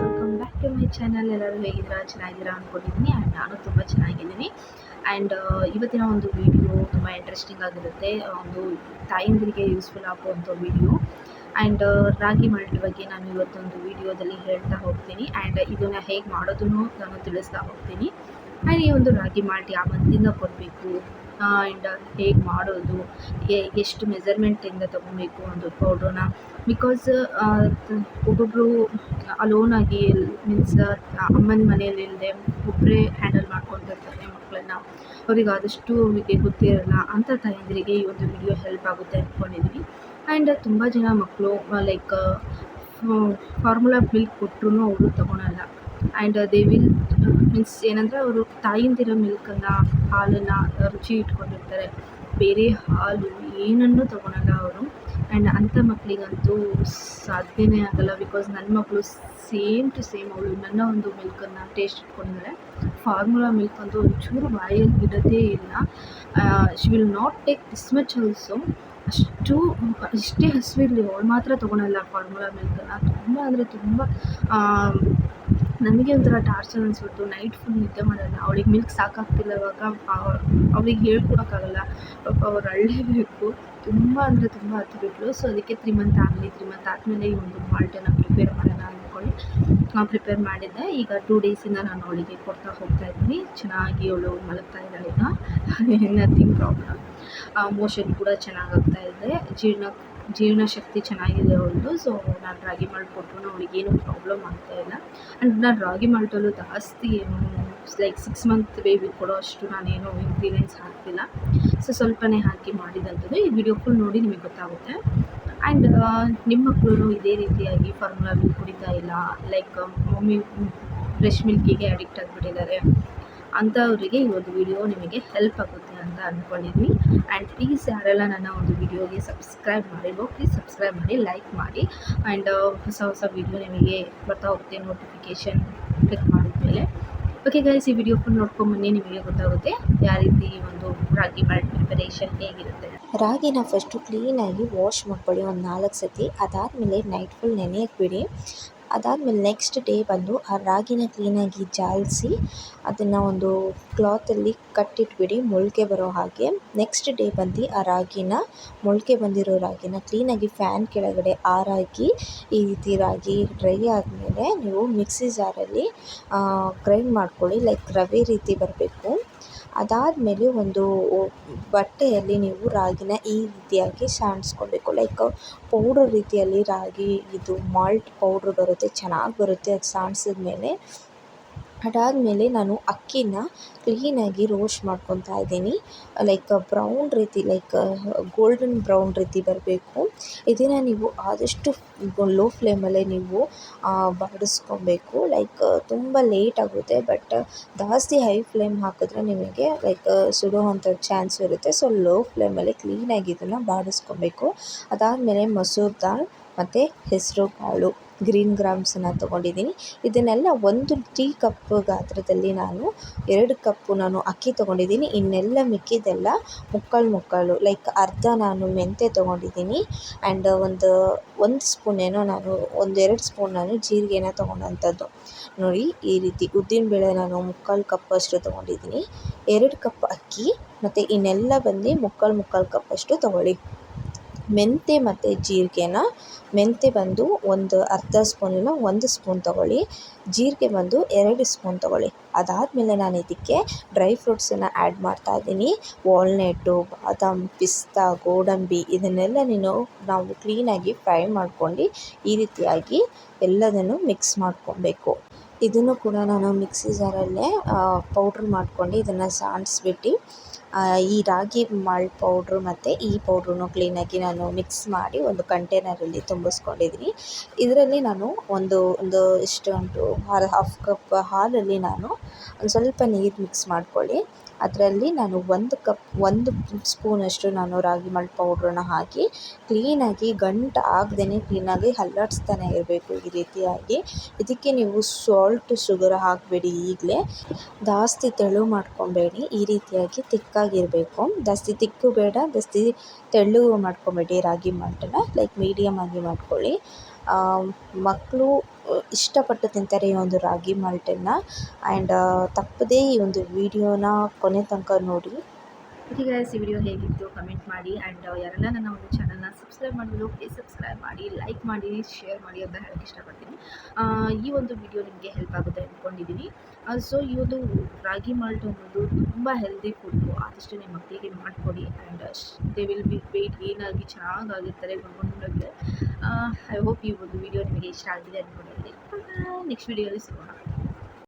Welcome back to my channel ಎಲ್ಲರೂ ಹೇಗಿದ್ದೀರಾ? ಚೆನ್ನಾಗಿದ್ದೀರಾ ಅಂದ್ಕೊಂಡಿದ್ದೀನಿ ಆ್ಯಂಡ್ ನಾನು ತುಂಬ ಚೆನ್ನಾಗಿದ್ದೀನಿ. ಆ್ಯಂಡ್ ಇವತ್ತಿನ ಒಂದು ವಿಡಿಯೋ ತುಂಬ ಇಂಟ್ರೆಸ್ಟಿಂಗ್ ಆಗಿರುತ್ತೆ. ಒಂದು ತಾಯಂದಿರಿಗೆ ಯೂಸ್ಫುಲ್ ಆಗುವಂಥ ವಿಡಿಯೋ ಆ್ಯಂಡ್ ರಾಗಿ ಮಾಲ್ಟ್ ಬಗ್ಗೆ ನಾನು ಇವತ್ತೊಂದು ವಿಡಿಯೋದಲ್ಲಿ ಹೇಳ್ತಾ ಹೋಗ್ತೀನಿ. ಆ್ಯಂಡ್ ಇದನ್ನು ಹೇಗೆ ಮಾಡೋದನ್ನು ನಾನು ತಿಳಿಸ್ತಾ ಹೋಗ್ತೀನಿ. ಆ್ಯಂಡ್ ಈ ಒಂದು ರಾಗಿ ಮಾಲ್ಟ್ ಯಾವ ಮಂತಿಂದ ಕೊಡಬೇಕು? ಆ್ಯಂಡ್ ಹೇಗೆ ಮಾಡೋದು? ಎಷ್ಟು ಮೆಜರ್ಮೆಂಟಿಂದ ತೊಗೊಬೇಕು ಒಂದು ಪೌಡ್ರನ್ನ ಬಿಕಾಸ್ ಒಬ್ಬೊಬ್ಬರು ಅಲೋನಾಗಿ ಮೀನ್ಸ್ ಅಮ್ಮನ ಮನೆಯಲ್ಲಿ ಒಬ್ಬರೇ ಹ್ಯಾಂಡಲ್ ಮಾಡ್ಕೊತಿರ್ತಾರೆ ಮಕ್ಕಳನ್ನ ಅವ್ರಿಗೆ ಆದಷ್ಟು ಅವರಿಗೆ ಗೊತ್ತಿರಲ್ಲ ಅಂಥ ತಾಯಂದಿರಿಗೆ ಈ ಒಂದು ವಿಡಿಯೋ ಹೆಲ್ಪ್ ಆಗುತ್ತೆ ಅಂದ್ಕೊಂಡಿದ್ದೀನಿ ಆ್ಯಂಡ್ ತುಂಬ ಜನ ಮಕ್ಕಳು ಲೈಕ್ ಫಾರ್ಮುಲಾ ಮಿಲ್ಕ್ ಕೊಟ್ಟರು ಅವರು ತೊಗೊಳಲ್ಲ. ಆ್ಯಂಡ್ ದೇ ವಿಲ್ ಮೀನ್ಸ್ ಏನಂದರೆ ಅವರು ತಾಯಿಂದಿರೋ ಮಿಲ್ಕನ್ನು, ಹಾಲನ್ನು ರುಚಿ ಇಟ್ಕೊಂಡಿರ್ತಾರೆ. ಬೇರೆ ಹಾಲು ಏನನ್ನು ತೊಗೊಳಲ್ಲ ಅವರು. ಆ್ಯಂಡ್ ಅಂಥ ಮಕ್ಕಳಿಗಂತೂ ಸಾಧ್ಯನೇ ಆಗಲ್ಲ ಬಿಕಾಸ್ ನನ್ನ ಮಕ್ಕಳು ಸೇಮ್ ಟು ಸೇಮ್ ಅವಳು. ನನ್ನ ಒಂದು ಮಿಲ್ಕನ್ನು ಟೇಸ್ಟ್ ಇಟ್ಕೊಂಡಿದ್ದಾರೆ ಫಾರ್ಮುಲಾ ಮಿಲ್ಕ್ ಅಂತೂ ಒಂಚೂರು ಬಾಯಲ್ಲಿ ಬಿಡೋದೇ ಇಲ್ಲ. She will not take this much also ಅಷ್ಟು, ಇಷ್ಟೇ ಹಸಿವಿರಲಿ. ಅವಳು ಮಾತ್ರ ತೊಗೊಳಲ್ಲ ಫಾರ್ಮುಲಾ ಮಿಲ್ಕನ್ನು ತುಂಬ ಅಂದರೆ ತುಂಬ ನಮಗೆ ಒಂಥರ ಟಾರ್ಚರ್ ಅನಿಸ್ಬಿಟ್ಟು ನೈಟ್ ಫುಲ್ ನಿದ್ದೆ ಮಾಡಲ್ಲ. ಅವಳಿಗೆ ಮಿಲ್ಕ್ ಸಾಕಾಗ್ತಿಲ್ಲ ಇವಾಗ. ಅವಳಿಗೆ ಹೇಳ್ಕೊಡೋಕ್ಕಾಗಲ್ಲ. ಪಾಪ ಅವ್ರು ಅಳ್ಳೇಬೇಕು. ತುಂಬ ಅಂದರೆ ತುಂಬ ಹತ್ತು ಬಿಟ್ಲು. ಸೊ ಅದಕ್ಕೆ ತ್ರೀ ಮಂತ್ ಆಗಲಿ ತ್ರೀ ಮಂತ್ ಆದಮೇಲೆ ಈ ಒಂದು ಮಾಲ್ಟನ್ನು ಪ್ರಿಪೇರ್ ಮಾಡೋಣ ಅಂದ್ಕೊಂಡು ಪ್ರಿಪೇರ್ ಮಾಡಿದ್ದೆ. ಈಗ ಟೂ ಡೇಸಿಂದ ನಾನು ಅವಳಿಗೆ ಕೊಡ್ತಾ ಹೋಗ್ತಾ ಇದ್ದೀನಿ. ಚೆನ್ನಾಗಿ ಅವಳು ಮಲಗ್ತಾ ಇದ್ದಾಳೆ ಈಗ. ನಥಿಂಗ್ ಪ್ರಾಬ್ಲಮ್ ಮೋಷನ್ ಕೂಡ ಚೆನ್ನಾಗಾಗ್ತಾ ಇದೆ. ಜೀರ್ಣ ಜೀರ್ಣಶಕ್ತಿ ಚೆನ್ನಾಗಿದೆ ಅವಳದು ಸೊ ನಾನು ರಾಗಿ ಮಾಲ್ಟ್ ಕೊಟ್ಟರು ಅವಳಿಗೆ ಏನೂ ಪ್ರಾಬ್ಲಮ್ ಆಗ್ತಾ ಇಲ್ಲ. ಆ್ಯಂಡ್ ನಾನು ರಾಗಿ ಮಾಲ್ಟಲ್ಲೂ ಜಾಸ್ತಿ ಏನು ಲೈಕ್ ಸಿಕ್ಸ್ ಮಂತ್ ಬೇಬಿ ಕೊಡೋ ಅಷ್ಟು ನಾನೇನು ಇಂಗ್ರೀಡಿಯೆಂಟ್ಸ್ ಹಾಕ್ತಿಲ್ಲ. ಸೊ ಸ್ವಲ್ಪನೇ ಹಾಕಿ ಮಾಡಿದಂಥದ್ದು. ಈ ವಿಡಿಯೋ ಫುಲ್ ನೋಡಿ ನಿಮಗೆ ಗೊತ್ತಾಗುತ್ತೆ. ಆ್ಯಂಡ್ ನಿಮ್ಮ ಮಕ್ಕಳು ಇದೇ ರೀತಿಯಾಗಿ ಫಾರ್ಮುಲಾ ಮಿಲ್ಕ್ ಕುಡಿತಾ ಇಲ್ಲ. ಲೈಕ್ ಮಮ್ಮಿ ಫ್ರೆಶ್ ಮಿಲ್ಕಿಗೆ ಅಡಿಕ್ಟ್ ಆಗಿಬಿಟ್ಟಿದ್ದಾರೆ. ಅಂಥವರಿಗೆ ಈ ಒಂದು ವಿಡಿಯೋ ನಿಮಗೆ ಹೆಲ್ಪ್ ಆಗುತ್ತೆ ಅಂತ ಅಂದ್ಕೊಂಡಿದ್ವಿ ಆ್ಯಂಡ್ ಪ್ಲೀಸ್ ಯಾರೆಲ್ಲ ನನ್ನ ಒಂದು ವಿಡಿಯೋಗೆ ಸಬ್ಸ್ಕ್ರೈಬ್ ಮಾಡಿ ಪ್ಲೀಸ್ ಸಬ್ಸ್ಕ್ರೈಬ್ ಮಾಡಿ ಲೈಕ್ ಮಾಡಿ. ಆ್ಯಂಡ್ ಹೊಸ ಹೊಸ ವಿಡಿಯೋ ನಿಮಗೆ ಬರ್ತಾ ಹೋಗುತ್ತೆ ನೋಟಿಫಿಕೇಷನ್ ಕ್ಲಿಕ್ ಮಾಡಿದ್ಮೇಲೆ. ಓಕೆ ಗೈಸ್ ಈ ವಿಡಿಯೋ ಫುಲ್ ನೋಡ್ಕೊಂಬನ್ನಿ ನಿಮಗೆ ಗೊತ್ತಾಗುತ್ತೆ ಯಾವ ರೀತಿ ಒಂದು ರಾಗಿ ಮಾಡಿ ಪ್ರಿಪರೇಷನ್ ಹೇಗಿರುತ್ತೆ. ರಾಗಿನ ಫಸ್ಟು ಕ್ಲೀನಾಗಿ ವಾಶ್ ಮಾಡ್ಕೊಳ್ಳಿ ಒಂದು ನಾಲ್ಕು ಸತಿ. ಅದಾದಮೇಲೆ ನೈಟ್ ಫುಲ್ ನೆನೆಯಕ್ಕೆ ಬಿಡಿ. ಅದಾದಮೇಲೆ ನೆಕ್ಸ್ಟ್ ಡೇ ಬಂದು ಆ ರಾಗಿನ ಕ್ಲೀನಾಗಿ ಜಾಲಿಸಿ ಅದನ್ನು ಒಂದು ಕ್ಲಾತಲ್ಲಿ ಕಟ್ಟಿಟ್ಬಿಡಿ ಮೊಳಕೆ ಬರೋ ಹಾಗೆ. ನೆಕ್ಸ್ಟ್ ಡೇ ಬಂದು ಆ ರಾಗಿನ ಮೊಳಕೆ ಬಂದಿರೋ ರಾಗಿನ ಕ್ಲೀನಾಗಿ ಫ್ಯಾನ್ ಕೆಳಗಡೆ ಆರಾಕಿ ಈ ರೀತಿ ರಾಗಿ ಡ್ರೈ ಆದಮೇಲೆ ನೀವು ಮಿಕ್ಸಿ ಜಾರಲ್ಲಿ ಗ್ರೈಂಡ್ ಮಾಡ್ಕೊಳ್ಳಿ ಲೈಕ್ ರವೆ ರೀತಿ ಬರಬೇಕು. ಅದಾದಮೇಲೆ ಒಂದು ಬಟ್ಟೆಯಲ್ಲಿ ನೀವು ರಾಗಿನ ಈ ರೀತಿಯಾಗಿ ಸಾಣಿಸ್ಕೊಬೇಕು. ಲೈಕ್ ಪೌಡರ್ ರೀತಿಯಲ್ಲಿ ರಾಗಿ ಇದು ಮಾಲ್ಟ್ ಪೌಡ್ರ್ ಬರುತ್ತೆ, ಚೆನ್ನಾಗಿ ಬರುತ್ತೆ, ಅದು ಸಾಣ್ಸಿದ ಮೇಲೆ ಅದಾದಮೇಲೆ ನಾನು ಅಕ್ಕಿನ ಕ್ಲೀನಾಗಿ ರೋಸ್ಟ್ ಮಾಡ್ಕೊತಾ ಇದ್ದೀನಿ. ಲೈಕ್ ಬ್ರೌನ್ ರೀತಿ ಲೈಕ್ ಗೋಲ್ಡನ್ ಬ್ರೌನ್ ರೀತಿ ಬರಬೇಕು. ಇದನ್ನು ನೀವು ಆದಷ್ಟು ಲೋ ಫ್ಲೇಮಲ್ಲೇ ನೀವು ಬಾಡಿಸ್ಕೊಬೇಕು. ಲೈಕ್ ತುಂಬ ಲೇಟ್ ಆಗುತ್ತೆ ಬಟ್ ಜಾಸ್ತಿ ಹೈ ಫ್ಲೇಮ್ ಹಾಕಿದ್ರೆ ನಿಮಗೆ ಲೈಕ್ ಸುಡುವಂಥ ಚಾನ್ಸ್ ಇರುತ್ತೆ. ಸೊ ಲೋ ಫ್ಲೇಮಲ್ಲಿ ಕ್ಲೀನಾಗಿ ಇದನ್ನು ಬಾಡಿಸ್ಕೊಬೇಕು. ಅದಾದಮೇಲೆ ಮಸೂರ್ ದಾಲ್. ಮತ್ತು ಹೆಸರು, ಕಾಳು, ಗ್ರೀನ್ ಗ್ರಾಮ್ಸನ್ನು ತೊಗೊಂಡಿದ್ದೀನಿ. ಇದನ್ನೆಲ್ಲ ಒಂದು ಟೀ ಕಪ್ ಗಾತ್ರದಲ್ಲಿ ನಾನು ಎರಡು ಕಪ್ಪು ನಾನು ಅಕ್ಕಿ ತೊಗೊಂಡಿದ್ದೀನಿ. ಇನ್ನೆಲ್ಲ ಮಿಕ್ಕಿದ್ದೆಲ್ಲ ಮುಕ್ಕಾಲು ಮುಕ್ಕಾಲು ಲೈಕ್ ಅರ್ಧ ನಾನು ಮೆಂತೆ ತೊಗೊಂಡಿದ್ದೀನಿ. ಆ್ಯಂಡ್ ಒಂದು ಒಂದು ಸ್ಪೂನ್ ಏನೋ ನಾನು ಒಂದೆರಡು ಸ್ಪೂನ್ ನಾನು ಜೀರಿಗೆನ ತೊಗೊಂಡಂಥದ್ದು. ನೋಡಿ, ಈ ರೀತಿ ಉದ್ದಿನಬೇಳೆ ನಾನು ಮುಕ್ಕಾಲು ಕಪ್ ಅಷ್ಟು ತೊಗೊಂಡಿದ್ದೀನಿ. ಎರಡು ಕಪ್ ಅಕ್ಕಿ, ಮತ್ತು ಇನ್ನೆಲ್ಲ ಬಂದು ಮುಕ್ಕಾಲು ಮುಕ್ಕಾಲು ಕಪ್ಪಷ್ಟು ತೊಗೊಳ್ಳಿ. ಮೆಂತ್ಯ ಮತ್ತು ಜೀರಿಗೆನ ಮೆಂತ್ಯ ಬಂದು ಒಂದು ಅರ್ಧ ಸ್ಪೂನ್ ಇಲ್ಲ ಒಂದು ಸ್ಪೂನ್ ತೊಗೊಳ್ಳಿ. ಜೀರಿಗೆ ಬಂದು ಎರಡು ಸ್ಪೂನ್ ತೊಗೊಳ್ಳಿ. ಅದಾದಮೇಲೆ ನಾನು ಇದಕ್ಕೆ ಡ್ರೈ ಫ್ರೂಟ್ಸನ್ನು ಆ್ಯಡ್ ಮಾಡ್ತಾ ಇದ್ದೀನಿ. ವಾಲ್ನೆಟ್ಟು, ಬಾದಾಮ್, ಪಿಸ್ತಾ, ಗೋಡಂಬಿ ಇದನ್ನೆಲ್ಲ ನೀನು ನಾವು ಕ್ಲೀನಾಗಿ ಫ್ರೈ ಮಾಡ್ಕೊಂಡು ಈ ರೀತಿಯಾಗಿ ಎಲ್ಲದನ್ನು ಮಿಕ್ಸ್ ಮಾಡ್ಕೊಬೇಕು. ಇದನ್ನು ಕೂಡ ನಾನು ಮಿಕ್ಸಿ ಜಾರಲ್ಲೇ ಪೌಡ್ರ್ ಮಾಡ್ಕೊಂಡು ಇದನ್ನು ಸಾಣಿಸ್ಬಿಟ್ಟು ಈ ರಾಗಿ ಮಾಲ್ಟ್ ಪೌಡ್ರು ಮತ್ತು ಈ ಪೌಡ್ರನ್ನು ಕ್ಲೀನಾಗಿ ನಾನು ಮಿಕ್ಸ್ ಮಾಡಿ ಒಂದು ಕಂಟೈನರಲ್ಲಿ ತುಂಬಿಸ್ಕೊಂಡಿದ್ದೀನಿ. ಇದರಲ್ಲಿ ನಾನು ಒಂದು ಒಂದು ಎಷ್ಟು ಉಂಟು ಹಾಫ್ ಕಪ್ ಹಾಲಲ್ಲಿ ನಾನು ಒಂದು ಸ್ವಲ್ಪ ನೀರು ಮಿಕ್ಸ್ ಮಾಡ್ಕೊಳ್ಳಿ. ಅದರಲ್ಲಿ ನಾನು ಒಂದು ಕಪ್ ಒಂದು ಸ್ಪೂನಷ್ಟು ನಾನು ರಾಗಿ ಮಾಲ್ಟ್ ಪೌಡ್ರನ್ನ ಹಾಕಿ ಕ್ಲೀನಾಗಿ ಗಂಟು ಆಗದೇ ಕ್ಲೀನಾಗಿ ಹಲ್ಲಾಡಿಸ್ತಾನೆ ಇರಬೇಕು ಈ ರೀತಿಯಾಗಿ. ಇದಕ್ಕೆ ನೀವು ಸಾಲ್ಟ್ ಶುಗರ್ ಹಾಕಬೇಡಿ ಈಗಲೇ. ಜಾಸ್ತಿ ತೆಳು ಮಾಡ್ಕೊಬೇಡಿ ಈ ರೀತಿಯಾಗಿ ತಿಕ್ಕಾಗಿರಬೇಕು ಜಾಸ್ತಿ ತಿಕ್ಕು ಬೇಡ, ಜಾಸ್ತಿ ತೆಳ್ಳು ಮಾಡ್ಕೊಬೇಡಿ ರಾಗಿ ಮಾಲ್ಟನ್ನ ಲೈಕ್ ಮೀಡಿಯಮ್ ಆಗಿ ಮಾಡ್ಕೊಳ್ಳಿ. ಮಕ್ಕಳು ಇಷ್ಟಪಟ್ಟು ತಿಂತಾರೆ ಈ ಒಂದು ರಾಗಿ ಮಾಲ್ಟನ್ನು. ಆ್ಯಂಡ್ ತಪ್ಪದೇ ಈ ಒಂದು ವಿಡಿಯೋನ ಕೊನೆ ತನಕ ನೋಡಿ. ಗೈಸ್ ಈ ವಿಡಿಯೋ ಹೇಗಿತ್ತು? ಕಮೆಂಟ್ ಮಾಡಿ ಆ್ಯಂಡ್ ಯಾರೆಲ್ಲ ನನ್ನ ಒಂದು ಚಾನಲ್ನ ಸಬ್ಸ್ಕ್ರೈಬ್ ಮಾಡಿದ್ರು ಪ್ಲೀಸ್ ಸಬ್ಸ್ಕ್ರೈಬ್ ಮಾಡಿ ಲೈಕ್ ಮಾಡಿ ಶೇರ್ ಮಾಡಿ ಅಂತ ಹೇಳಕ್ಕೆ ಇಷ್ಟಪಡ್ತೀನಿ. ಈ ಒಂದು ವಿಡಿಯೋ ನಿಮಗೆ ಹೆಲ್ಪ್ ಆಗುತ್ತೆ ಅಂದ್ಕೊಂಡಿದ್ದೀನಿ ಸೊ ಈ ಒಂದು ರಾಗಿ ಮಾಲ್ಟ್ ಅನ್ನೋದು ತುಂಬ ಹೆಲ್ದಿ ಫುಡ್ಡು ಆದಷ್ಟು ನಿಮ್ಮ ಮಕ್ಕಳಿಗೆ ಮಾಡಿಕೊಡಿ and they will be weight ಏನಾಗಿ ಚೆನ್ನಾಗಾಗಿರ್ತಾರೆ ಗುಂಡ್ಗುಂಡಾಗಿ ಐ ಹೋಪ್ ಈ ಒಂದು ವಿಡಿಯೋ ನಿಮಗೆ ಇಷ್ಟ ಆಗಿದೆ ಅಂದ್ಕೊಂಡಿದ್ದೀನಿ ನೆಕ್ಸ್ಟ್ ವಿಡಿಯೋಲಿ ಸಿಗೋಣ.